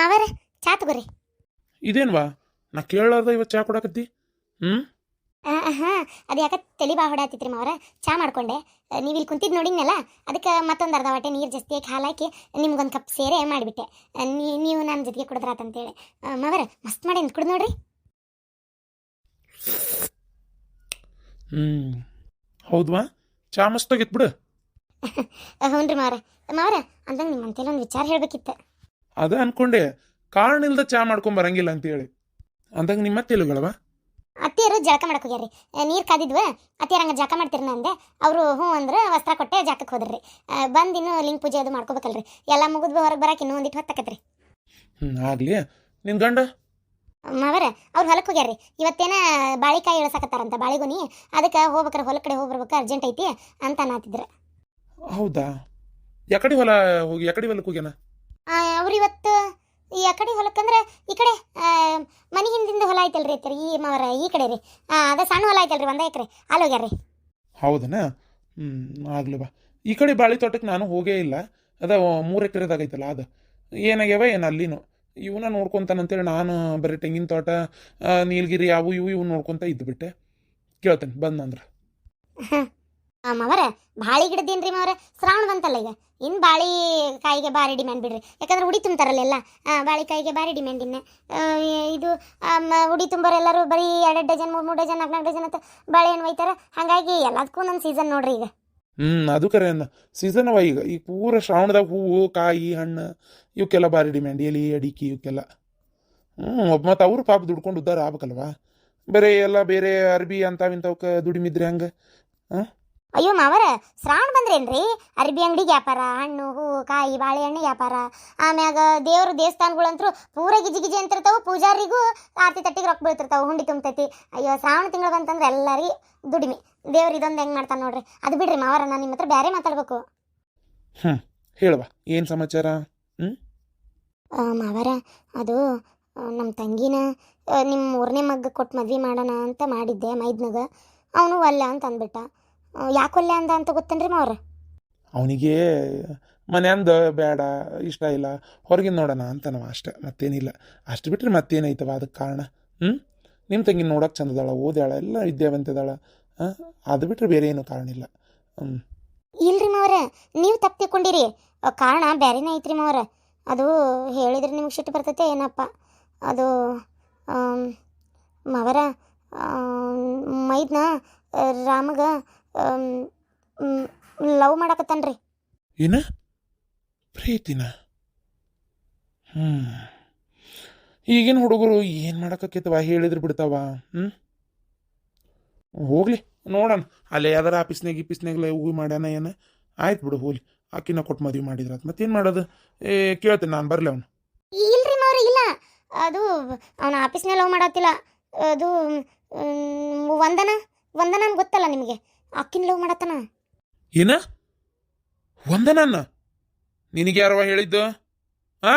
ಮಾವರ ಚಾ ತಗೋರಿ. ಇದೇನ್ವಾ? ನಾ ಕೇಳಾರ್ದ ಇವತ್ತು ಚಾ ಕೊಡಕತ್ತಿ? ಹ್ಞೂ ಹಾಂ ಅದು ಯಾಕೆ ತಲೆ ಬಾ ಹೊಡಾತಿತ್ರಿ ಮಾವರ ಚಾ ಮಾಡ್ಕೊಂಡೆ. ನೀವು ಇಲ್ಲಿ ಕುಂತಿದ್ದು ನೋಡಿದ್ನಲ್ಲ ಅದಕ್ಕೆ ಮತ್ತೊಂದು ಅರ್ಧ ವಾಟೆ ನೀರು ಜಾಸ್ತಿ ಹಾಕಿ ಹಾಲು ಹಾಕಿ ನಿಮ್ಗೊಂದು ಕಪ್ ಸೇರೆ ಮಾಡಿಬಿಟ್ಟೆ. ನೀವು ನನ್ನ ಜೊತೆಗೆ ಕುಡಿದ್ರಾತಂತೇಳಿ. ಮಾವರ ಮಸ್ತ್ ಮಾಡಿ ಕುಡ್ದು ನೋಡ್ರಿ. ಹ್ಞೂ ಹೌದ್ವಾ? ಚಾ ಮಸ್ತ್ ಮಸ್ತಾಗಿತ್ತು ಬಿಡು. ಹ್ಞೂ ರೀ ಮಾವರ ಮಾವರ ಅಂದಂಗೆ ನಿಮ್ಮ ಅಂತೇಳಿ ಒಂದು ವಿಚಾರ ಹೇಳ್ಬೇಕಿತ್ತು. ಅದ ಅನ್ಕೊಂಡೆ ಕಾರಣ ಇಲ್ದ ಚಾ ಮಾಡ್ಕೊಂಡ್ ಬರಂಗಿಲ್ಲ ಅಂತೇಳಿ. ಅಂದಂಗ ನಿಮ್ಮ ತಿಳಿಗಳವ ಅತ್ತಿಯರು ಜಳಕ ಮಾಡಕ್ ಹೋಗ್ಯಾರಿ ನೀರು ಕಾದಿದ್ವ ಅತ್ತಿಯರ್ ಹಂಗೆ ಜಳಕ ಮಾಡ್ತೀರಿ ಅಂದೆ. ಅವರು ಹ್ಞೂ ಅಂದ್ರೆ ವಸ್ತ್ರ ಕೊಟ್ಟೆ ಜಾಕಕ್ಕೆ ಹೋದ್ರಿ. ಬಂದು ಇನ್ನು ಲಿಂಗ ಪೂಜೆ ಅದು ಮಾಡ್ಕೋಬೇಕಲ್ರಿ. ಎಲ್ಲ ಮುಗಿದ್ವಿ ಹೊರಗೆ ಬರಕ್ಕೆ ಇನ್ನೂ ಒಂದಿಟ್ಟು ಹೊತ್ತಕತ್ರಿ ಹ್ಞೂ ಆಗ್ಲಿ. ನಿನ್ ಗಂಡ? ಮಾವರ ಅವ್ರು ಹೊಲಕ್ಕೆ ಹೋಗ್ಯಾರ್ರಿ. ಇವತ್ತೇನ ಬಾಳಿಕಾಯಿ ಇಳಿಸಕತ್ತಾರಂತ ಬಾಳಿಗೊನಿ. ಅದಕ್ಕೆ ಹೋಗ್ಬೇಕ್ರ ಹೊಲ ಕಡೆ ಹೋಗ್ಬರ್ಬೇಕು ಅರ್ಜೆಂಟ್ ಐತಿ ಅಂತ ಅನ್ನತ್ತಿದ್ರು ಹೌದಾ? ಯಾಕಡೆ ಹೊಲ ಹೋಗಿ ಯಾಕಡೆ ಹೊಲಕ್ಕೆ ಹೋಗ್ಯಾನ? ಅವ್ರು ಇವತ್ತು ಈ ಆ ಕಡೆ ಹೊಲಕ್ಕಂದ್ರೆ ಈ ಕಡೆ ಮನೆ ಹಿಂದಿಂದ ಹೊಲ ಐತಲ್ರಿ ಅತ್ತಿಯರ್ ಈ ಮಾವರ ಈ ಕಡೆ ರೀ. ಅದ ಸಣ್ಣ ಹೊಲ ಐತಲ್ರಿ ಒಂದೇ ಎಕರೆ ಅಲ್ಲೋಗ್ಯಾರ್ರಿ ಹೌದನ? ಹ್ಞೂ ಆಗ್ಲಿ ಬಾ. ಈ ಕಡೆ ಬಾಳಿ ತೋಟಕ್ಕೆ ನಾನು ಹೋಗೇ ಇಲ್ಲ. ಅದ ಮೂರು ಎಕರೆದಾಗೈತಲ್ಲ ಅದು. ಏನಾಗ್ಯಾವ ಏನು ಅಲ್ಲಿನೂ. ಇವನ್ನ ನೋಡ್ಕೊಂತಾನಂತೇಳಿ ನಾನು ಬರೀ ತೆಂಗಿನ ತೋಟ ನೀಲಗಿರಿ ಅವು ಇವು ಇವು ನೋಡ್ಕೊಂತ ಇದ್ದುಬಿಟ್ಟೆ ಕೇಳ್ತೇನೆ ಬಂದಂದ್ರೆ ಮಾವರ, ಬಾಳಿ ಗಿಡದೇನ್ರಿ ಮಾವರ? ಶ್ರಾವಣ ಬಂತಲ್ಲ ಈಗ. ಇನ್ನು ಬಾಳಿ ಕಾಯಿಗೆ ಭಾರಿ ಡಿಮ್ಯಾಂಡ್ ಬಿಡ್ರಿ. ಯಾಕಂದ್ರೆ ಉಡಿ ತುಂಬ್ತಾರಲ್ಲ ಎಲ್ಲ. ಬಾಳಿ ಕಾಯಿಗೆ ಭಾರಿ ಡಿಮ್ಯಾಂಡ್ ಇನ್ನು. ಇದು ಉಡಿ ಮ- ಎಲ್ಲರೂ ಬರೀ ಎರಡು ಡಜನ್, ಮೂರು ಮೂರು ಡಜನ್, ನಾಲ್ಕು ನಾಲ್ಕು ಡಜನ್ ಅಂತ ಬಾಳೆ ಏನು ಒಯ್ತಾರ. ಹಾಗಾಗಿ ಎಲ್ಲದಕ್ಕೂ ನನ್ನ ಸೀಸನ್ ನೋಡ್ರಿ ಈಗ. ಹ್ಞೂ ಅದು ಕರೆ ಅನ್ನ. ಸೀಸನ್ ಅವ ಈಗ. ಈಗ ಪೂರ ಶ್ರಾವಣದಾಗ ಹೂವು, ಕಾಯಿ, ಹಣ್ಣು, ಇವಕ್ಕೆಲ್ಲ ಭಾರಿ ಡಿಮ್ಯಾಂಡ್ ಎಲಿ, ಅಡಿಕೆ ಇವಕ್ಕೆಲ್ಲ. ಹ್ಞೂ ಮತ್ತು ಅವರು ಪಾಪ ದುಡ್ಕೊಂಡು ಉದ್ದಾರ ಆಗ್ಬೇಕಲ್ವಾ? ಬರೀ ಎಲ್ಲ ಬೇರೆ ಅರ್ಬಿ ಅಂತಾವಿಂತವಕ್ಕೆ ದುಡಿಮಿದ್ರೆ ಹಂಗೆ? ಅಯ್ಯೋ ಮಾವರ ಶ್ರಾವಣ ಬಂದ್ರೇನ್ರಿ? ಅರ್ಬಿ ಅಂಗಡಿ ವ್ಯಾಪಾರ ಹಣ್ಣು ಹೂವು ಕಾಯಿ ಬಾಳೆಹಣ್ಣು ವ್ಯಾಪಾರ ಆಮ್ಯಾಗ ದೇವ್ರ ದೇವಸ್ಥಾನಗಳಂತೂ ಪೂರ ಗಿಜಿ ಗಿಜಿ ಅಂತಿರ್ತಾವೆ ಪೂಜಾರಿಗೂ ಆರತಿ ತಟ್ಟಿಗೆ ರೊಕ್ಕ ಬೀಳ್ತಿರ್ತಾವ ಹುಂಡಿ ತುಂಬತೈತಿ. ಅಯ್ಯೋ ಶ್ರಾವಣ ತಿಂಗಳು ಬಂತಂದ್ರೆ ಎಲ್ಲರಿ ದುಡಿಮೆ. ದೇವ್ರು ಇದೊಂದು ಹೆಂಗೆ ಮಾಡ್ತಾನೆ ನೋಡ್ರಿ. ಅದು ಬಿಡ್ರಿ ಮಾವರ ನಾನು ನಿಮ್ಮ ಹತ್ರ ಬೇರೆ ಮಾತಾಡ್ಬೇಕು. ಹ್ಞೂ ಹೇಳುವ ಏನು ಸಮಾಚಾರ? ಮಾವರ ಅದು ನಮ್ಮ ತಂಗಿನ ನಿಮ್ಮ ಮೂರನೇ ಮಗ್ಗ ಕೊಟ್ಟು ಮದ್ವೆ ಮಾಡೋಣ ಅಂತ ಮಾಡಿದ್ದೆ ಮೈದ್ನಾಗ. ಅವನು ಅಲ್ಲ ಅಂತ ಅಂದ್ಬಿಟ್ಟ ಯಾಕೆ ಒಲ್ಲೆ ಅಂದ ಅಂತ ಗೊತ್ತೇನ್ರಿ ಅವ್ರ ಅವನಿಗೆ ಮನ್ಯಾಂದ ಬೇಡ ಇಷ್ಟ ಇಲ್ಲ ಹೊರಗಿನ ನೋಡೋಣ ಅಂತ ನಾವು ಅಷ್ಟೆ ಮತ್ತೇನಿಲ್ಲ. ಅಷ್ಟು ಬಿಟ್ರೆ ಮತ್ತೇನೈತವ ಅದಕ್ಕೆ ಕಾರಣ? ಹ್ಞೂ ನಿಮ್ಮ ತಂಗಿ ನೋಡೋಕೆ ಚಂದದಾಳ ಓದ್ಯಾಳ ಎಲ್ಲ ವಿದ್ಯಾವಂತದಾಳ ಹಾಂ ಅದು ಬಿಟ್ಟರೆ ಬೇರೆ ಏನು ಕಾರಣ ಇಲ್ಲ. ಹ್ಞೂ ಇಲ್ರಿ ಮಾವ್ರ ನೀವು ತಪ್ಪು ತಿಳ್ಕೊಂಡಿರಿ. ಕಾರಣ ಬೇರೆನೇ ಐತ್ರಿ ಮಾವ್ರ. ಅದು ಹೇಳಿದ್ರೆ ನಿಮ್ಗೆ ಸಿಟ್ಟು ಬರ್ತೈತೆ ಏನಪ್ಪ? ಅದು ಮಾವರ ಮೈದ್ನ ರಾಮಗ ಲವ್ ಮಾಡಕತ್ತಾನ್ರಿ. ಏನ? ಪ್ರೀತಿನ? ಹ್ಞೂ ಈಗಿನ ಹುಡುಗರು ಏನು ಮಾಡಕತ್ತೈತವ ಹೇಳಿದ್ರು ಬಿಡ್ತಾವ ಹ್ಞೂ ಹೋಗ್ಲಿ ನೋಡೋಣ. ಅಲ್ಲೇ ಯಾವ್ದಾರ ಆಫೀಸ್ನಾಗ ಗೀಫೀಸ್ನಾಗ ಹೂವು ಮಾಡ್ಯಾನ ಏನು? ಆಯ್ತು ಬಿಡು ಹೋಗ್ಲಿ. ಆಕಿನ ಕೊಟ್ಟು ಮದುವೆ ಮಾಡಿದ್ರ ಮತ್ತೇನು ಮಾಡೋದು? ಏ ಕೇಳ್ತೀನಿ ನಾನು ಬರಲಿ ಅವನು. ಇಲ್ರಿ ಮಾವ್ರ ಇಲ್ಲ. ಅದು ಅವನ ಆಫೀಸ್ನಲ್ಲಿ ಲವ್ ಮಾಡತ್ತಿಲ್ಲ ಅದು ಮ್, ವಂದನ ವಂದನ ಗೊತ್ತಲ್ಲ ನಿಮಗೆ? ಅಕ್ಕಿನ ಲವ್ ಮಾಡತ್ತನ? ಏನ? ವಂದನನ್ನ? ನಿನಗೆ ಯಾರವ ಹೇಳಿದ್ದು? ಆ?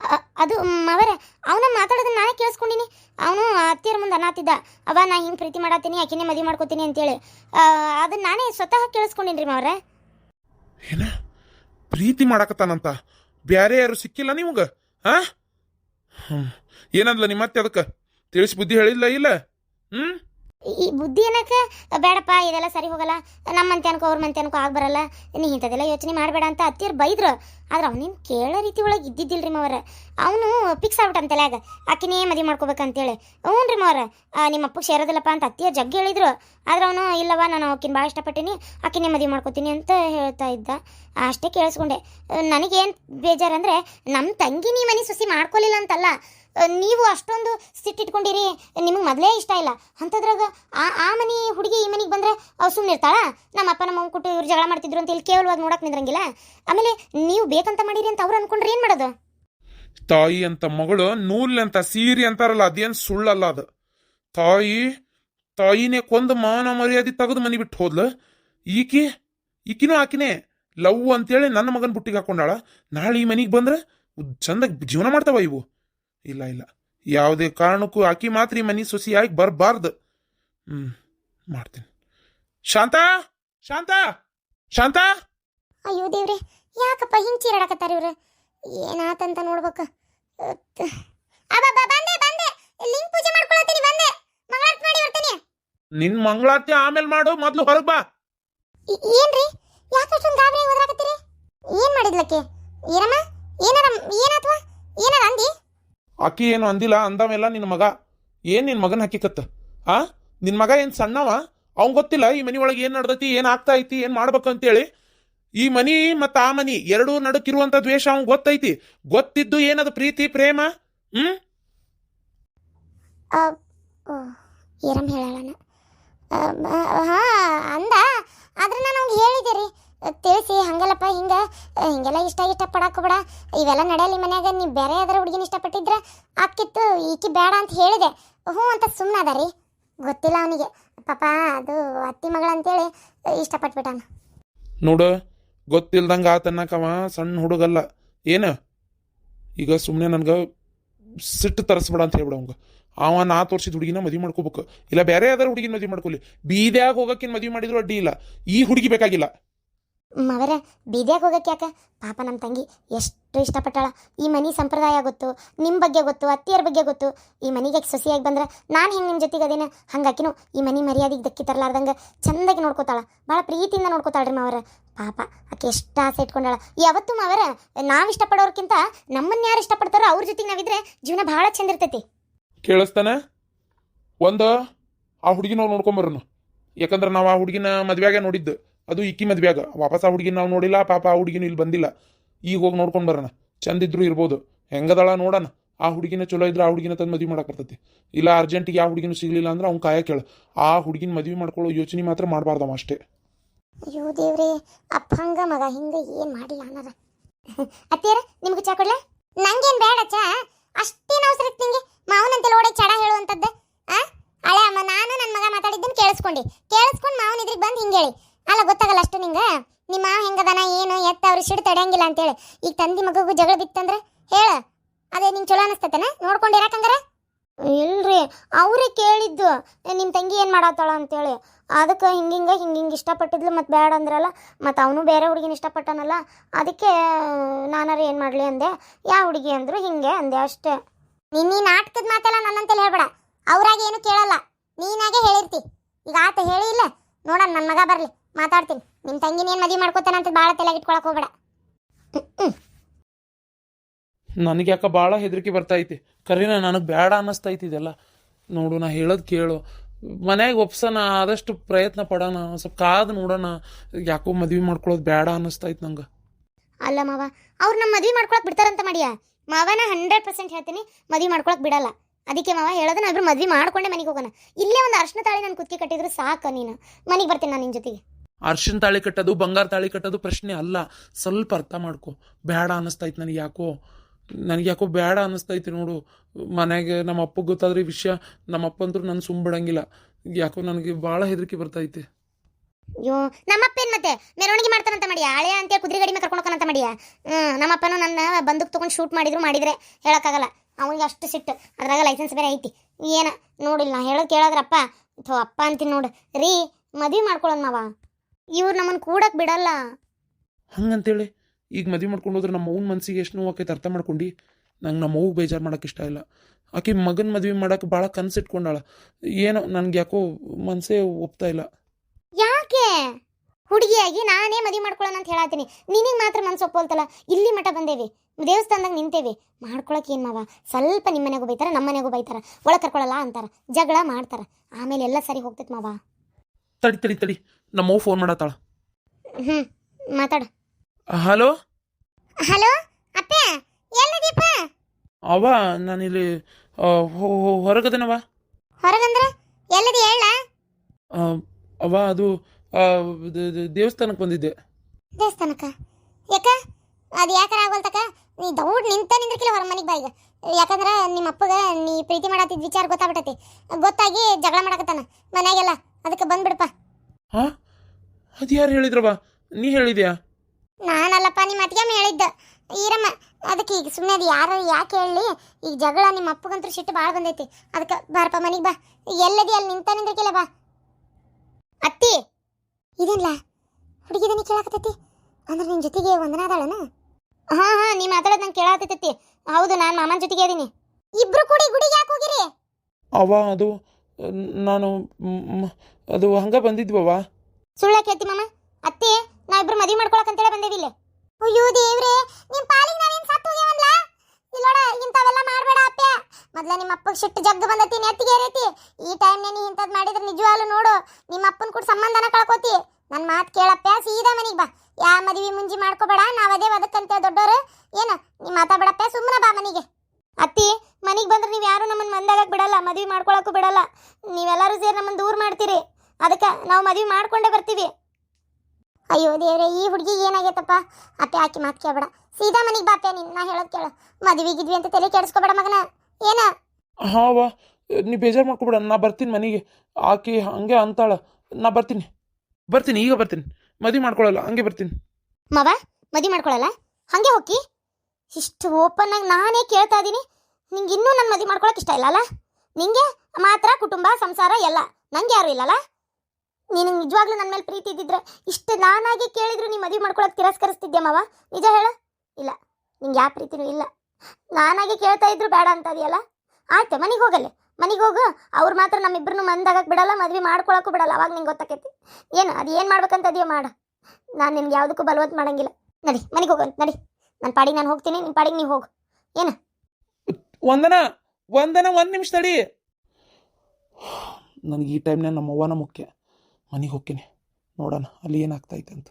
ಅ- ಅದು ಅವರ ಅವನ ಮಾತಾಡೋದನ್ನ ನಾನೇ ಕೇಳಿಸ್ಕೊಂಡಿನಿ. ಅವನು ಅತ್ತಿಯರ ಮುಂದೆ ಅನಾತಿದ್ದ. ಅವ ನಾ ಹಿಂಗೆ ಪ್ರೀತಿ ಮಾಡತ್ತೀನಿ ಆಕಿನೇ ಮದುವೆ ಮಾಡ್ಕೋತೀನಿ ಅಂತೇಳಿ. ಆ, ಅದನ್ನ ನಾನೇ ಸ್ವತಃ ಕೇಳಿಸ್ಕೊಂಡಿನಿ ರೀ ಮಾವ್ರ. ಏನ? ಪ್ರೀತಿ ಮಾಡಾಕತ್ತಾನಂತ? ಬ್ಯಾರೆ ಯಾರು ಸಿಕ್ಕಿಲ್ಲ ನಿಮ್ಗ? ಆ? ಹ್ಮ್. ಏನಂದ್ಲ ನಿಮ್ಮ ಮತ್ತೆ ಅದಕ್ಕೆ? ತಿಳಿಸಿ ಬುದ್ಧಿ ಹೇಳಿಲ್ಲ ಇಲ್ಲ? ಹ್ಮ್? ಈ ಬುದ್ಧಿ ಏನಕ್ಕೆ? ಬೇಡಪ್ಪ, ಇದೆಲ್ಲ ಸರಿ ಹೋಗಲ್ಲ. ನಮ್ಮ ಮಂತೆ ಅನ್ಕೋ ಅವ್ರ ಮಂತೆ ಅನ್ಕೋ, ಆಗ ಬರಲ್ಲ. ನೀ ಇಂಥದ್ದೆಲ್ಲ ಯೋಚನೆ ಮಾಡಬೇಡ ಅಂತ ಅತ್ತಿಯರ್ ಬೈದ್ರು. ಆದ್ರೆ ಅವನೇನು ಕೇಳೋ ರೀತಿ ಒಳಗೆ ಇದ್ದಿದ್ದಿಲ್ರಿ ಮಾವರ. ಅವನು ಫಿಕ್ಸ್ ಆಗ್ಬಿಟ್ಟಂತ ಆಗ ಆಕಿನೇ ಮದುವೆ ಮಾಡ್ಕೋಬೇಕಂತೇಳಿ ಹ್ಞೂ ರೀ ಮಾವರ. ನಿಮ್ಮ ಅಪ್ಪಗೆ ಸೇರೋದಿಲ್ಲಪ್ಪ ಅಂತ ಅತ್ತಿಯ ಜಗ್ಗಿ ಹೇಳಿದ್ರು. ಆದ್ರೆ ಅವನು ಇಲ್ಲವ ನಾನು ಆಕಿನ ಭಾಳ ಇಷ್ಟಪಟ್ಟಿನಿ. ಆಕಿನೇ ಮದುವೆ ಮಾಡ್ಕೋತೀನಿ ಅಂತ ಹೇಳ್ತಾ ಇದ್ದ. ಅಷ್ಟೇ ಕೇಳಿಸ್ಕೊಂಡೆ. ನನಗೇನು ಬೇಜಾರಂದ್ರೆ ನಮ್ಮ ತಂಗಿ ನೀ ಮನೆ ಸುಸಿ ಮಾಡ್ಕೊಲಿಲ್ಲ ಅಂತಲ್ಲ. ನೀವು ಅಷ್ಟೊಂದು ಸಿಟ್ಟಿಟ್ಕೊಂಡಿರಿ ನಿಮಗೆ ಮೊದಲೇ ಇಷ್ಟ ಇಲ್ಲ. ಅಂಥದ್ರಾಗ ಆ ಆ ಮನೆ ಹುಡುಗಿ ಈ ಮನೆಗೆ ಬಂದರೆ ಅವ್ರು ಸುಮ್ಮನೆ ಇರ್ತಾಳ? ನಮ್ಮ ಅಪ್ಪ ನಮ್ಮ ಕೊಟ್ಟು ಇವ್ರು ಜಗಳ ಮಾಡ್ತಿದ್ರು ಅಂತ ಇಲ್ಲಿ ಕೇವಲವಾಗಿ ನೋಡಕ್ಕೆ ನಿಂದ್ರಂಗಿಲ್ಲ? ಆಮೇಲೆ ನೀವು ಬೇಕಂತ ಮಾಡಿರಿ ಅಂತ ಅವ್ರು ಅನ್ಕೊಂಡ್ರೆ ಏನು ಮಾಡೋದು? ತಾಯಿ ಅಂತ ಮಗಳು ನೂಲ್ ಅಂತ, ಸೀರೆ ಅಂತಾರಲ್ಲ, ಅದೇನು ಸುಳ್ಳಲ್ಲ ಅದು. ತಾಯಿ, ತಾಯಿನೇ ಕೊಂದು ಮಾನ ಮರ್ಯಾದೆ ತೆಗೆದು ಮನಿ ಬಿಟ್ಟು ಹೋದ್ಲು. ಈಕಿ, ಈಕಿನೂ ಆಕಿನೇ ಲವ್ ಅಂತೇಳಿ ನನ್ನ ಮಗನ ಬುಟ್ಟಿಗೆ ಹಾಕೊಂಡಾಳ. ನಾಳೆ ಈ ಮನೆಗೆ ಬಂದ್ರೆ ಚಂದ ಜೀವನ ಮಾಡ್ತಾವ ಇವು. ಇಲ್ಲ ಇಲ್ಲ. ಯಾವುದೇ ಕಾರಣಕ್ಕೂ ಆಕಿ ಮಾತ್ರ ಈ ಮನಿ ಸೊಸಿಯಾಗಿ ಬರಬಾರ್ದು. ಹ್ಮ್ ಮಾಡ್ತೀನಿ. ಶಾಂತ? ಶಾಂತ? ಶಾಂತ? ಅಯ್ಯೋ ದೇವ್ರೆ ಯಾಕಪ್ಪ ಹಿಂಗೆ ಚೀರಾಡಕತ್ತಾರ ಇವ್ರು? ಏನಾತಂತ ನೋಡ್ಬೇಕು? ಬಂದೆ ಬಂದೆ. ಲಿಂಗ ಪೂಜೆ ಮಾಡ್ಕೊಳತ್ತೀನಿ ಬಂದೆ. ಮಂಗಳಾರತಿ ಮಾಡಿ ಬರ್ತೀನಿ. ನಿನ್ ಮಂಗಳಾರತಿ ಆಮೇಲೆ ಮಾಡು ಮೊದ್ಲು ಹೊರಗ್ ಬಾ. ಏನ್ರಿ? ಯಾಕೆ ಅಷ್ಟೊಂದು ಗಾಬರಿ ಓದ್ರಾಕತ್ತೀರಿ ಏನ್ ಮಾಡಿದ್ಲಕ್ಕೆ? ಏನಮ್ಮ? ಏನಾರ ಏನಾತ್ವಾ? ಏನಾರ ಅಂದಿ? ಆಕಿ ಏನು ಅಂದಿಲ್ಲ ಅಂದವೆಲ್ಲ ನಿನ್ನ ಮಗ, ಏನು ನಿನ್ನ ಮಗನ ಹಾಕಿಕತ್ತ ಆ? ನಿನ್ನ ಮಗ ಏನು ಸಣ್ಣವ? ಅವ್ನ್ ಗೊತ್ತಿಲ್ಲ, ಈ ಮನಿ ಒಳಗೆ ಏನ್ ನಡ್ದೈತಿ, ಏನ್ ಆಗ್ತಾ ಐತಿ, ಏನ್ ಮಾಡ್ಬೇಕು ಅಂತೇಳಿ. ಈ ಮನಿ ಮತ್ತ ಆ ಮನಿ ಎರಡೂ ನಡುಕಿರುವಂತ ದ್ವೇಷ ಅವ್ನ್ ಗೊತ್ತೈತಿ. ಗೊತ್ತಿದ್ದು ಏನದು ಪ್ರೀತಿ, ಪ್ರೇಮ? ಹ್ಮ್? ಏರಮ್ ಹೇಳಲ್ಲ ಹಾ, ಅಂದ. ಆದ್ರೆ ನಾನು ತಿಳಿಸಿ, ಹಂಗಲ್ಲಪ್ಪ, ಹಿಂಗ ಹಿಂಗೆಲ್ಲ ಇಷ್ಟ ಇಷ್ಟ ಪಡಕ್ಕೆ ಬೇಡ ಇವೆಲ್ಲ ನಡೆಯಲಿ ಮನ್ಯಾಗ ನೀವು ಬೇರೆ ಯಾವ್ದಾರ ಹುಡುಗಿನ ಇಷ್ಟಪಟ್ಟಿದ್ರೆ ಆಕಿತ್ತು, ಈಕಿ ಬೇಡ ಅಂತ ಹೇಳಿದೆ. ಹ್ಞೂ ಅಂತ ಸುಮ್ಮನೆ ಅದ ರೀ. ಗೊತ್ತಿಲ್ಲ ಅವನಿಗೆ. ಪಾಪ, ಅದು ಅತ್ತಿ ಮಗಳ ಅಂತೇಳಿ ಇಷ್ಟಪಟ್ಬಿಟ್ಟಾನ. ನೋಡು, ಗೊತ್ತಿಲ್ದಂಗ ಆತನ್ನಕವ ಸಣ್ಣ ಹುಡುಗಲ್ಲ. ಏನು? ಈಗ ಸುಮ್ಮನೆ ನನಗೆ ಸಿಟ್ಟು ತರಿಸ್ಬೇಡ ಅಂತ ಹೇಳ್ಬಿಡ ಅವಂಗ. ಅವ ನಾ ತೋರ್ಸಿದ ಹುಡುಗಿನ ಮದ್ವಿ ಮಾಡ್ಕೋಬೇಕು. ಇಲ್ಲ, ಬೇರೆ ಯಾವ್ದಾರು ಹುಡುಗಿನ ಮದ್ವಿ ಮಾಡ್ಕೊಳ್ಳಿ ಬೀದ್ಯಾಗ ಹೋಗಕ್ಕಿನ್ ಮದ್ವಿ ಮಾಡಿದ್ರು ಅಡ್ಡಿ ಇಲ್ಲ. ಈ ಹುಡುಗಿ ಬೇಕಾಗಿಲ್ಲ. ಮವರ ಬೀದಿಯಾಗ ಹೋಗಕ್ಕೆ ಯಾಕೆ? ಪಾಪ ನಮ್ಮ ತಂಗಿ ಎಷ್ಟು ಇಷ್ಟಪಟ್ಟಾಳ. ಈ ಮನಿ ಸಂಪ್ರದಾಯ ಗೊತ್ತು ನಿಮ್ಮ ಬಗ್ಗೆ ಗೊತ್ತು, ಅತ್ತಿಯರ ಬಗ್ಗೆ ಗೊತ್ತು. ಈ ಮನೆಗೆ ಸೊಸಿಯಾಗಿ ಬಂದ್ರೆ ನಾನು ಹೆಂಗೆ ನಿಮ್ಮ ಜೊತೆಗೆ ಅದೇನ? ಹಂಗಾಕಿನೂ ಈ ಮನೆ ಮರ್ಯಾದೆಗೆ ದಕ್ಕಿ ತರಲಾರ್ದಂಗೆ ಚಂದಾಗಿ ನೋಡ್ಕೋತಾಳ. ಭಾಳ ಪ್ರೀತಿಯಿಂದ ನೋಡ್ಕೋತಾಳ್ರಿ ಮಾವರ. ಪಾಪ, ಆಕೆ ಎಷ್ಟು ಆಸೆ ಇಟ್ಕೊಂಡಾಳ. ಯಾವತ್ತು ಮಾವರ, ನಾವು ಇಷ್ಟಪಡೋರ್ಕಿಂತ ನಮ್ಮನ್ನ ಯಾರು ಇಷ್ಟಪಡ್ತಾರೋ ಅವ್ರ ಜೊತೆಗೆ ನಾವಿದ್ರೆ ಜೀವನ ಭಾಳ ಚಂದ ಇರ್ತೈತಿ. ಕೇಳಿಸ್ತಾನೆ? ಒಂದು, ಆ ಹುಡುಗಿನ ನಾವು ನೋಡ್ಕೊಂಬರೋನು ಯಾಕಂದ್ರೆ ನಾವು ಆ ಹುಡುಗಿನ ಮದುವೆಗೆ ನೋಡಿದ್ದು. ಅದು ಇಕ್ಕಿ ಮದ್ವೆಯಾಗ ವಾಪಸ್ ಆ ಹುಡುಗಿನ ನಾವು ನೋಡಿಲ್ಲ, ಪಾಪ ಆ ಹುಡುಗಿನೂ ಇಲ್ಲಿ ಬಂದಿಲ್ಲ. ಈಗ ಹೋಗಿ ನೋಡ್ಕೊಂಡು ಬರೋಣ. ಚಂದಿದ್ರು ಇರ್ಬೋದು. ಹೆಂಗದಳ ನೋಡೋಣ. ಆ ಹುಡುಗಿನ ಚಲೋ ಇದ್ರೆ ಆ ಹುಡುಗಿನ ತಂದು ಮದುವೆ ಮಾಡಕ್ಕೆ ಬರ್ತೈತಿ. ಇಲ್ಲ ಅರ್ಜೆಂಟಿಗೆ ಆ ಹುಡುಗಿನೂ ಸಿಗ್ಲಿಲ್ಲ ಅಂದ್ರೆ ಅವ್ನು ಕಾಯ ಕೇಳು ಆ ಹುಡುಗಿನ ಮದುವೆ ಮಾಡ್ಕೊಳ್ಳೋ ಯೋಚನೆ ಮಾತ್ರ ಮಾಡಬಾರ್ದವ ಅಷ್ಟೇ. ಅಯ್ಯೋ ದೇವ್ರಿ ಅಪ್ಪ ಹಂಗ ಮಗ ಹಿಂಗ ಏನು ಮಾಡಿಲ್ಲ ಅನ್ನೋದ. ಅತ್ತಿಯರ, ನಿಮ್ಗೆ ಚಾ ಕೊಡ್ಲೆ? ನಂಗೇನ್ ಬೇಡ ಚಾ. ಅಷ್ಟೇನು ಅವಸರ ನಿಂಗೆ? ಮಾವನಂತೆ ಲೋಡೆ ಚಡ ಹೇಳುವಂಥದ್ದು ಆ? ಹಳೆ ಅಮ್ಮ, ನಾನು ನನ್ನ ಮಗ ಮಾತಾಡಿದ್ದನ್ನು ಕೇಳಿಸ್ಕೊಂಡಿ. ಕೇಳಿಸ್ಕೊಂಡು ಮಾವನ ಇದ್ರಿಗೆ ಬಂದು ಹಿಂಗೆ ಹೇಳಿ. ಅಲ್ಲ ಗೊತ್ತಾಗಲ್ಲ ಅಷ್ಟು ನಿಂಗೆ. ನಿಮ್ಮ ಮಾವ ಹೆಂಗದಾನ ಏನು ಎತ್ತ ಅವ್ರು ಸಿಡು ತಡೆಯಂಗಿಲ್ಲ ಅಂತೇಳಿ. ಈಗ ತಂದಿ ಮಗಗೂ ಜಗಳ ಬಿತ್ತಂದ್ರೆ ಹೇಳ. ಅದೇ ನಿಂಗೆ ಚಲೋ ಅನಿಸ್ತತನ? ನೋಡ್ಕೊಂಡು ಇರಕಂಗಾರೆ? ಇಲ್ರಿ ಅವರೇ ಕೇಳಿದ್ದು. ನಿಮ್ಮ ತಂಗಿ ಏನು ಮಾಡತ್ತಾಳ ಅಂತೇಳಿ. ಅದಕ್ಕೆ ಹಿಂಗಿಂಗ ಹಿಂಗಿಂಗೆ ಇಷ್ಟಪಟ್ಟಿದ್ಲು ಮತ್ತು ಬೇಡ ಅಂದ್ರಲ್ಲ ಮತ್ತು ಅವನು ಬೇರೆ ಹುಡುಗಿನ ಇಷ್ಟಪಟ್ಟನಲ್ಲ ಅದಕ್ಕೆ ನಾನಾರು ಏನು ಮಾಡಲಿ ಅಂದೆ. ಯಾವ ಹುಡುಗಿ ಅಂದ್ರು ಹಿಂಗೆ ಅಂದೆ ಅಷ್ಟೇ. ನೀನು ಈ ನಾಟಕದ ಮಾತೆಲ್ಲ ನನ್ನಂತಲ್ಲಿ ಹೇಳ್ಬೇಡ. ಅವ್ರಾಗ ಏನು ಕೇಳಲ್ಲ. ನೀನಾಗೆ ಹೇಳಿರ್ತಿ. ಈಗ ಆತ ಹೇಳಿ ಇಲ್ಲ ನೋಡೋಣ ನನ್ನ ಮಗ ಬರಲಿ. ಮಾತಾಡ್ತೀನಿ. ನಿಮ್ಮ ತಂಗಿನ ಏನು ಮದುವೆ ಮಾಡ್ಕೋತಾನೆ ಅಂತ ಭಾಳ ತಲೆಗೆ ಇಟ್ಕೊಳಕ್ ಹೋಗ್ಬೇಡ. ನನಗೆ ಯಾಕೆ ಭಾಳ ಹೆದರಿಕೆ ಬರ್ತೈತಿ ಕರೀನ ನನಗೆ ಬೇಡ ಅನ್ನಿಸ್ತೈತಿ ಇದೆಲ್ಲ. ನೋಡು ನಾ ಹೇಳೋದು ಕೇಳು. ಮನ್ಯಾಗ ಒಪ್ಸನ ಆದಷ್ಟು ಪ್ರಯತ್ನ ಪಡೋಣ. ಸ್ವಲ್ಪ ಕಾದು ನೋಡೋಣ. ಯಾಕೋ ಮದ್ವೆ ಮಾಡ್ಕೊಳ್ಳೋದು ಬೇಡ ಅನ್ನಿಸ್ತೈತಿ ನಂಗೆ. ಅಲ್ಲ ಮಾವ ಅವ್ರು ನಮ್ಮ ಮದುವೆ ಮಾಡ್ಕೊಳಕ್ ಬಿಡ್ತಾರಂತ ಮಾಡಿಯಾ? ಮಾವನ ಹಂಡ್ರೆಡ್ ಪರ್ಸೆಂಟ್ ಹೇಳ್ತೀನಿ ಮದುವೆ ಮಾಡ್ಕೊಳಕ್ ಬಿಡಲ್ಲ. ಅದಕ್ಕೆ ಮಾವ ಹೇಳೋದು ನಾವಿಬ್ರು ಮದ್ವೆ ಮಾಡ್ಕೊಂಡೆ ಮನೆಗೆ ಹೋಗೋಣ. ಇಲ್ಲೇ ಒಂದು ಅರ್ಶನ ತಾಳಿ ನಾನು ಕುತ್ತಿಗೆ ಕಟ್ಟಿದ್ರು ಸಾಕು ನೀನು. ಮನೆಗೆ ಬರ್ತೀನಿ ನಾನು ನಿನ್ನ ಜೊತೆಗೆ. ಅರ್ಶಿನ ತಾಳಿ ಕಟ್ಟೋದು ಬಂಗಾರ ತಾಳಿ ಕಟ್ಟೋದು ಪ್ರಶ್ನೆ ಅಲ್ಲ. ಸ್ವಲ್ಪ ಅರ್ಥ ಮಾಡ್ಕೊ. ಬೇಡ ಅನ್ನಿಸ್ತೈತಿ ನನಗೆ ಯಾಕೋ. ನನಗೆ ಯಾಕೋ ಬೇಡ ಅನ್ನಿಸ್ತೈತಿ ನೋಡು. ಮನೆಗೆ ನಮ್ಮ ಅಪ್ಪಗೆ ಗೊತ್ತಾದ್ರೆ ಈ ವಿಷಯ ನಮ್ಮ ಅಪ್ಪ ಅಂತೂ ನನ್ನ ಸುಂಬಿಡಂಗಿಲ್ಲ ಯಾಕೋ ನನಗೆ ಭಾಳ ಹೆದರಿಕೆ ಬರ್ತೈತೆ ಅಯ್ಯೋ ನಮ್ಮಪ್ಪ ಏನ್ ಮತ್ತೆ? ಮೆರವಣಿಗೆ ಮಾಡ್ತಾನಂತ ಮಾಡಿಯಾ? ಹಳೆ ಅಂತ ಕುದುರೆ ಗಡಿಮೆ ಕರ್ಕೊಂಡು ಹೋಗ್ತಾನಂತ ಮಾಡಿಯಾ? ಹ್ಮ್ ನಮ್ಮಪ್ಪನೂ ನನ್ನ ಬಂದೂಕ್ ತಗೊಂಡು ಶೂಟ್ ಮಾಡಿದ್ರು ಮಾಡಿದ್ರೆ ಹೇಳಕ್ಕಾಗಲ್ಲ. ಅವನಿಗೆ ಅಷ್ಟು ಸಿಟ್ಟು. ಅದ್ರಾಗ ಲೈಸೆನ್ಸ್ ಬೇರೆ ಐತಿ. ಏನ? ನೋಡಿಲ್ಲ ನಾ ಹೇಳೋದು ಕೇಳೋದ್ರಪ್ಪ. ಅಥವಾ ಅಪ್ಪ ಅಂತೀನಿ ನೋಡು. ರೀ ಮದುವೆ ಮಾಡ್ಕೊಳ್ಳೋಣ ಮಾವ. ಇವ್ರು ನಮ್ಮನ್ನು ಕೂಡಕ್ ಬಿಡಲ್ಲ. ಹಂಗಂತೇಳಿ ಈಗ ಮದುವೆ ಮಾಡ್ಕೊಂಡು ಹೋದ್ರೆ ನಮ್ಮ ಅವ್ನ ಮನ್ಸಿಗೆ ಎಷ್ಟು ನೋವಾಕೈತೆ ಅರ್ಥ ಮಾಡ್ಕೊಂಡು. ನಂಗೆ ನಮ್ಮ ಅವ್ಗೆ ಬೇಜಾರು ಮಾಡೋಕೆ ಇಷ್ಟ ಇಲ್ಲ. ಆಕೆ ಮಗನ ಮದುವೆ ಮಾಡೋಕೆ ಭಾಳ ಕನಸಿಟ್ಕೊಂಡಾಳ ಏನೋ ನನಗೆ ಯಾಕೋ ಮನಸ್ಸೇ ಒಪ್ತಾ ಇಲ್ಲ. ಯಾಕೆ? ಹುಡುಗಿಯಾಗಿ ನಾನೇ ಮದುವೆ ಮಾಡ್ಕೊಳ್ಳೋಣ ಅಂತ ಹೇಳತ್ತೀನಿ ನಿನಗೆ ಮಾತ್ರ ಮನ್ಸು ಒಪ್ಪೋಲ್ತಲ್ಲ ಇಲ್ಲಿ ಮಠ ಬಂದೇವಿ. ದೇವಸ್ಥಾನದಾಗ ನಿಂತೇವಿ. ಮಾಡ್ಕೊಳಕ್ಕೆ ಏನು ಮಾವ? ಸ್ವಲ್ಪ ನಿಮ್ಮ ಮನೆಗೂ ಬೈತಾರ ನಮ್ಮ ಮನೆಗೂ ಬೈತಾರ. ಒಳಗೆ ಕರ್ಕೊಳ್ಳಲ್ಲ ಅಂತಾರ. ಜಗಳ ಮಾಡ್ತಾರ. ಆಮೇಲೆ ಎಲ್ಲ ಸರಿ ಹೋಗ್ತೈತೆ ಮಾವ. ತಡಿ ತಡಿ ತಡಿ. ನಮ್ಮವ್ವ ಫೋನ್ ಮಾಡತ್ತಾಳ ಹ್ಞೂ ಮಾತಾಡು. ಹಲೋ? ಹಲೋ? ಅಪ್ಪ ಎಲ್ಲದೀಪ ಅವ ನಾನಿಲ್ಲಿ ಹೊ- ಹೊರಗದನವ? ಹೊರಗಂದ್ರೆ? ಎಲ್ಲಿದೆ ಹೇಳ? ಅವ ಅದು ದೇವಸ್ಥಾನಕ್ಕೆ ಬಂದಿದ್ದೆ. ದೇವಸ್ಥಾನಕ್ಕ? ಯಾಕ? ಅದು ಯಾಕಾರ ಆಗೋಲ್ತಕ ನೀ ದೌಡ್ ನಿಂತ ನಿಂದ್ರಕಿಲ್ಲ ಹೊರ ಮನೆಗೆ ಬಾ ಈಗ ಯಾಕಂದ್ರ ನಿಮ್ಮ ಅಪ್ಪಗೆ ನೀ ಪ್ರೀತಿ ಮಾಡತ್ತಿದ್ ವಿಚಾರ ಗೊತ್ತಾಗ್ಬಿಟ್ಟತಿ ಗೊತ್ತಾಗಿ ಜಗಳ ಮಾಡಕತ್ತಾನ ಮನ್ಯಾಗೆಲ್ಲ. ಅದಕ್ಕೆ ಬಂದ್ಬಿಡಪ್ಪ. ಹಾ ಅದು ಯಾರು ಹೇಳಿದ್ರವ ನೀ ಹೇಳಿದ್ಯಾ? ನಾನಲ್ಲಪ್ಪ ನಿಮ್ಮ ಅತ್ತಿಗೆಮ್ಮ ಹೇಳಿದ್ದ. ಈರಮ್ಮ ಅದಕ್ಕೆ ಈಗ ಸುಮ್ಮನೆ ಅದು ಯಾರು ಯಾಕೆ ಹೇಳಿ ಈಗ ಜಗಳ ನಿಮ್ಮ ಅಪ್ಪಗಂತೂ ಸಿಟ್ಟು ಭಾಳ ಬಂದೈತಿ. ಅದಕ್ಕೆ ಬಾರಪ್ಪ ಮನೆಗೆ ಬಾ. ಎಲ್ಲದಿ ಅಲ್ಲಿ ನಿಂತ ನಿಂದ್ರಕಿಲ್ಲ ಬಾ. ಇದೇನ್ಲ? ಹುಡುಗಿದನಿ ಕೇಳಾಕತ್ತೈತಿ? ಅಂದ್ರೆ ನಿನ್ ಜೊತೆಗೆ ವಂದನಾ ಅದಾಳನ ಹಾ ಹಾ ನೀ ಮಾತಾಡೋದು ನಂಗೆ ಕೇಳಾತೈತಿ ಹೌದು ನಾನು ಮಾಮನ ಜೊತೆಗೆ ಅದೀನಿ. ಇಬ್ರು ಕೂಡಿ ಗುಡಿಗೆ ಯಾಕೆ ಹೋಗಿರಿ? ಅವ ಅದು ನಾನು ಮ್, ಅದು ಹಂಗ ಬಂದಿದ್ವವ ಸುಳ್ಳ ಕೇಳ್ತಿ ಮಾಮ. ಅತ್ತೆ ನಾವಿಬ್ರು ಮದುವೆ ಮಾಡ್ಕೊಳಕಂತೇಳಿ ಬಂದೇವಿ ಇಲ್ಲಿ. ಅಯ್ಯೋ ದೇವ್ರೆ ನಿಮ್ ಪಾಲಿಗೆ ನಾವೇನ್ ಮೊದ್ಲ ನಿಮ್ಮ ಅಪ್ಪಗೆ ಸಿಟ್ಟು ಜಗ್ ಬಂದತಿ, ನೆತ್ತಿಗೆ ಏರೈತಿ. ಈ ಟೈಮ್ ನೀ ಇಂಥದ್ದು ಮಾಡಿದ್ರೆ ನಿಜವಾಗ್ಲೂ ನೋಡು, ನಿಮ್ಮ ಅಪ್ಪನ ಕೂಡ ಸಂಬಂಧನ ಕಳ್ಕೊತಿ. ನನ್ನ ಮಾತು ಕೇಳಪ್ಪ ಸೀದಾ ಮನೆಗೆ ಬಾ. ಯಾ ಮದುವೆ ಮುಂಜಿ ಮಾಡ್ಕೋಬೇಡ, ನಾವ್ ಅದೇ ಬದುಕಂತ ದೊಡ್ಡೋರು. ಏನು, ನೀ ಮಾತಾಡಪ್ಪ ಸುಮ್ಮನೆ ಬಾ ಮನೆಗೆ. ಅತ್ತಿ, ಮನೆಗೆ ಬಂದ್ರೆ ನೀವು ಯಾರು ನಮ್ಮನ್ನು ಮಂದಾಗಕ್ಕೆ ಬಿಡಲ್ಲ, ಮದುವೆ ಮಾಡ್ಕೊಳಕ್ಕೂ ಬಿಡಲ್ಲ. ನೀವೆಲ್ಲರೂ ಸೇರಿ ನಮ್ಮನ್ನು ದೂರ ಮಾಡ್ತೀರಿ. ಅದಕ್ಕೆ ನಾವು ಮದುವೆ ಮಾಡ್ಕೊಂಡೇ ಬರ್ತೀವಿ. ಅಯ್ಯೋ ದೇವ್ರೆ, ಈ ಹುಡುಗಿ ಏನಾಗೈತಪ್ಪ? ಅಪ್ಪೆ ಆಕಿ ಮಾತು ಕೇಳಬೇಡ. ಸೀದಾ ಮನೆಗೆ ಬಾಪೆ ನೀನು, ನಾ ಹೇಳೋದು ಕೇಳು. ಮದುವೆಗಿದ್ವಿ ಅಂತ ತಲೆ ಕೆಡಿಸ್ಕೋಬೇಡ ಮಗನ. ಏನ? ಹಾವ ನೀ ಬೇಜಾರು ಮಾಡ್ಕೊಬಿಡ ನಾ ಬರ್ತೀನಿ ಮನೆಗೆ. ಆಕಿ ಹಂಗೆ ಅಂತಾಳ ನಾ ಬರ್ತೀನಿ. ಬರ್ತೀನಿ ಈಗ ಬರ್ತೀನಿ. ಮದಿ ಮಾಡ್ಕೊಳಲ್ಲ ಹಂಗೆ ಬರ್ತೀನಿ. ಮಾವ ಮದಿ ಮಾಡ್ಕೊಳಲ್ಲ? ಹಂಗೆ ಹೋಗಿ ಇಷ್ಟು ಓಪನ್ ಆಗಿ ನಾನೇ ಕೇಳ್ತಾ ಇದ್ದೀನಿ ನಿಂಗೆ ಇನ್ನೂ ನನ್ನ ಮದಿ ಮಾಡ್ಕೊಳಕ್ಕೆ ಇಷ್ಟ ಇಲ್ಲಲ್ಲ? ನಿಂಗೆ ಮಾತ್ರ ಕುಟುಂಬ ಸಂಸಾರ ಎಲ್ಲ. ನಂಗೆ ಯಾರು ಇಲ್ಲಲ್ಲ? ನೀನು ನಿಜವಾಗ್ಲೂ ನನ್ನ ಮೇಲೆ ಪ್ರೀತಿ ಇದ್ದಿದ್ರೆ ಇಷ್ಟು ನಾನಾಗಿ ಕೇಳಿದ್ರು ನೀ ಮದುವೆ ಮಾಡ್ಕೊಳಕ್ಕೆ ತಿರಸ್ಕರಿಸ್ತಿದ್ದೆ ಮಾವ? ನಿಜ ಹೇಳ? ಇಲ್ಲ. ನಿಂಗೆ ಯಾವ ಪ್ರೀತಿನೂ ಇಲ್ಲ. ನಾನಾಗಿ ಕೇಳ್ತಾ ಇದ್ರು ಬೇಡ ಅಂತ ಇದೆಯಲ್ಲ ಆಯ್ತು, ಮನೆಗೆ ಹೋಗಲ್ಲೇ. ಮನೆಗೆ ಹೋಗು, ಅವ್ರು ಮಾತ್ರ ನಮ್ಮಿಬ್ಬರನ್ನು ಮಂದಾಗಕ್ಕೆ ಬಿಡಲ್ಲ, ಮದುವೆ ಮಾಡ್ಕೊಳಕ್ಕೂ ಬಿಡಲ್ಲ, ಅವಾಗ ನಿಂಗೆ ಗೊತ್ತಾಕೈತಿ. ಏನು, ಅದು ಏನು ಮಾಡ್ಬೇಕಂತ ಅದೆಯೋ ಮಾಡ. ನಾನು ನಿನ್ಗೆ ಯಾವುದಕ್ಕೂ ಬಲವಂತ ಮಾಡಂಗಿಲ್ಲ. ನಡಿ, ಮನೆಗೆ ಹೋಗು, ನಡಿ. ನನ್ನ ಪಾಡಿಗೆ ನಾನು ಹೋಗ್ತೀನಿ ನಿನ್ನ ಪಾಡಿಗೆ ನೀವು ಹೋಗು. ಏನು? ಒಂದನ ಒಂದನ ಒಂದು ನಿಮಿಷ ತಡಿ. ನನಗೆ ಈ ಟೈಮ್ನ ನಮ್ಮ ಅವ್ವನ ಮುಖ್ಯ. ಮನೆಗೆ ಹೋಗ್ತೀನಿ. ನೋಡೋಣ, ಅಲ್ಲಿ ಏನಾಗ್ತೈತೆ ಅಂತ.